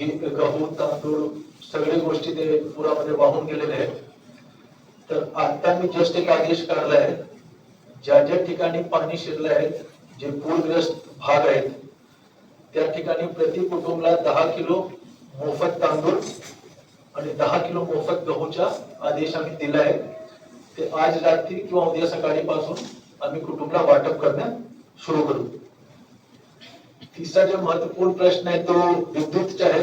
गहू तांदूळ सगळे गोष्टी ते पुरामध्ये वाहून गेलेले आहेत. तर आता मी जस्ट एक आदेश काढला आहे ज्या ज्या ठिकाणी पाणी शिरलं आहे जे पूरग्रस्त भाग आहेत त्या ठिकाणी प्रति कुटुंबला दहा किलो मोफत तांदूळ आणि दहा किलो मोफत गहूचा आदेश आम्ही दिला आहे. ते आज रात्री किंवा उद्या सकाळी पासून आम्ही कुटुंबला वाटप करण्यास सुरू करू. तिसरा जो महत्त्वपूर्ण प्रश्न आहे तो विद्युतचा आहे.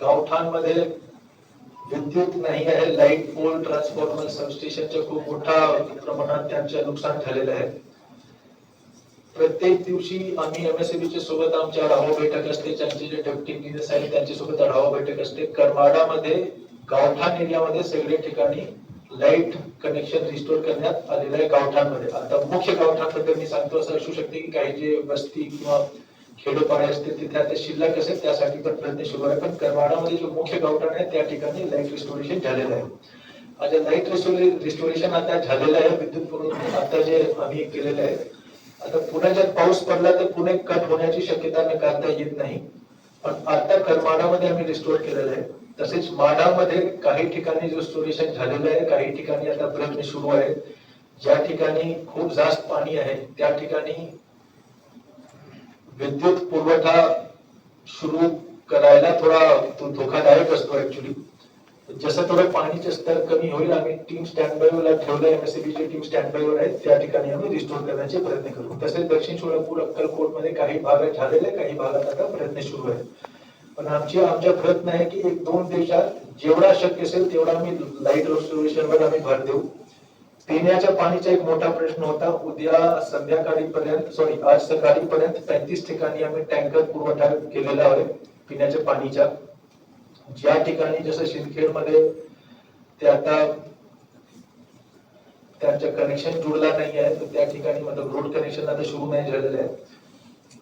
गावठाणमध्ये विद्युत नाही आहे लाइट पोल ट्रान्सफॉर्मर सबस्टेशनच्या खूप मोठ्या प्रमाणात त्यांचे नुकसान झालेलं आहे. प्रत्येक दिवशी आम्ही एमएससीबी च्या सोबत आमच्या आढावा बैठक असते त्यांचे जे डेप्टी इंजिनियर्स आहेत त्यांच्यासोबत आढावा बैठक असते. करमाडामध्ये गावठाण एरियामध्ये सगळे ठिकाणी लाइट कनेक्शन रिस्टोर करण्यात आलेलं आहे गावठाणमध्ये. आता मुख्य गावठाणबद्दल मी सांगतो असं असू शकते की काही जे वस्ती किंवा खेडोपाडे असतील तिथे आता शिल्लक असेल त्यासाठी पण प्रयत्न सुरू आहे. पण करमाडामध्ये जो मुख्य गावठाण आहे त्या ठिकाणी लाइट रिस्टोरेशन झालेलं आहे. आता लाइट रिस्टोरेशन आता झालेलं आहे विद्युत पुरवठा आता जे आम्ही केलेलं आहे. आता पुन्हा जर पाऊस पडला तर पुणे कट होण्याची शक्यता नाकारता येत नाही. पण आता करमाडामध्ये आम्ही रिस्टोर केलेलं आहे. तसेच माडामध्ये काही ठिकाणी रिस्टोरेशन झालेलं आहे काही ठिकाणी आता प्रयत्न सुरू आहे ज्या ठिकाणी खूप जास्त पाणी आहे त्या ठिकाणी विद्युत पुरवठा सुरू करायला थोडा तो धोकादायक असतो ऍक्च्युली जसं थोडं पाणीचे स्तर कमी होईल आम्ही टीम स्टँड बायला ठेवलं एमएससीबी टीम स्टँड बायवर आहे त्या ठिकाणी आम्ही रिस्टोर करण्याचे प्रयत्न करू. तसेच दक्षिण सोलापूर अक्कलकोटमध्ये काही भागात झालेले काही भागात आता प्रयत्न सुरू आहे पण आमची आमचा प्रयत्न आहे की एक दोन दिवसात जेवढा शक्य असेल तेवढा आम्ही लाइट रेस्टोरेशनवर आम्ही भर देऊ. पिण्याच्या पाणीचा एक मोठा प्रश्न होता. उद्या संध्याकाळी पर्यंत सॉरी आज सकाळी पर्यंत पैंतीस ठिकाणी आम्ही टँकर पुरवठा केलेला आहे पिण्याच्या पाणीच्या ज्या ठिकाणी जसं शिंदखेडमध्ये ते आता त्यांचं कनेक्शन जुळला नाही आहे तर त्या ठिकाणी मतलब रोड कनेक्शन आता सुरू नाही झालेलं आहे.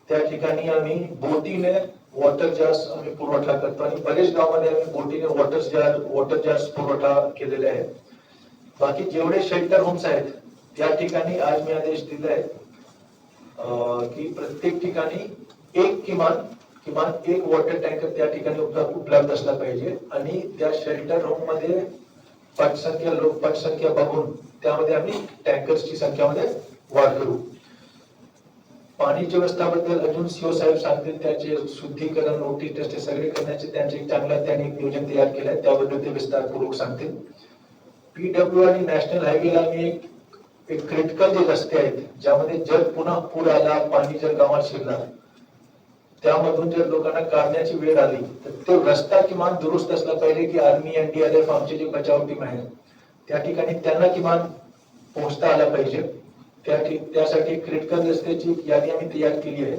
त्या ठिकाणी आम्ही बोटीने वॉटर जार्स आम्ही पुरवठा करतो आणि बरेच गावामध्ये आम्ही बोटीने वॉटर जार वॉटर जार्स पुरवठा केलेले आहे बाकी जेवढे शेल्टर होम्स आहेत त्या ठिकाणी आज मी आदेश दिलाय अं, की प्रत्येक ठिकाणी एक किमान किमान एक वॉटर टँकर त्या ठिकाणी उपलब्ध असला पाहिजे आणि त्या शेल्टर होममध्ये पटसंख्या लोक पटसंख्या बघून त्यामध्ये आम्ही टँकर्सची संख्यामध्ये वाढ करू. पाणीच्या व्यवस्थाबद्दल अजून सीओ साहेब सांगतील त्याचे शुद्धीकरण नोटीस टेस्ट सगळे करण्याचे त्यांचे एक चांगला त्यांनी एक नियोजन तयार केलंय त्याबद्दल ते विस्तारपूर्वक सांगतील. पीडब्ल्यू आणि नॅशनल हायवेला मी एक एक क्रिटिकल जे रस्ते आहेत ज्यामध्ये जर पुन्हा पूर आला पाणी जर गावात शिरला त्यामधून जर लोकांना काढण्याची वेळ आली तर ते रस्ता किमान दुरुस्त असला पाहिजे की आर्मी एनडीआरएफ आमची जी बचाव टीम आहे त्या ठिकाणी त्यांना किमान पोहोचता आला पाहिजे. त्या ठिक- त्यासाठी क्रिटिकल रस्त्याची यादी आम्ही तयार केली आहे.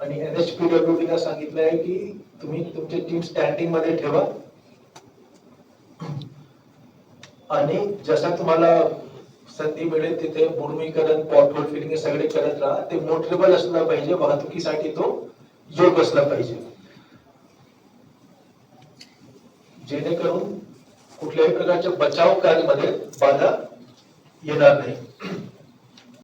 आणि एन एच पी ला सांगितलं आहे की तुम्ही तुमची टीम स्टँडिंगमध्ये ठेवा. आणि जसं तुम्हाला संधी मिळेल तिथे बुर्मीकरण पॉटहोल फिलिंग हे सगळे करत राहा. ते मोटरेबल असला पाहिजे वाहतुकीसाठी तो योग असला पाहिजे. जेणेकरून कुठल्याही प्रकारच्या बचाव कार्यामध्ये बाधा येणार नाही.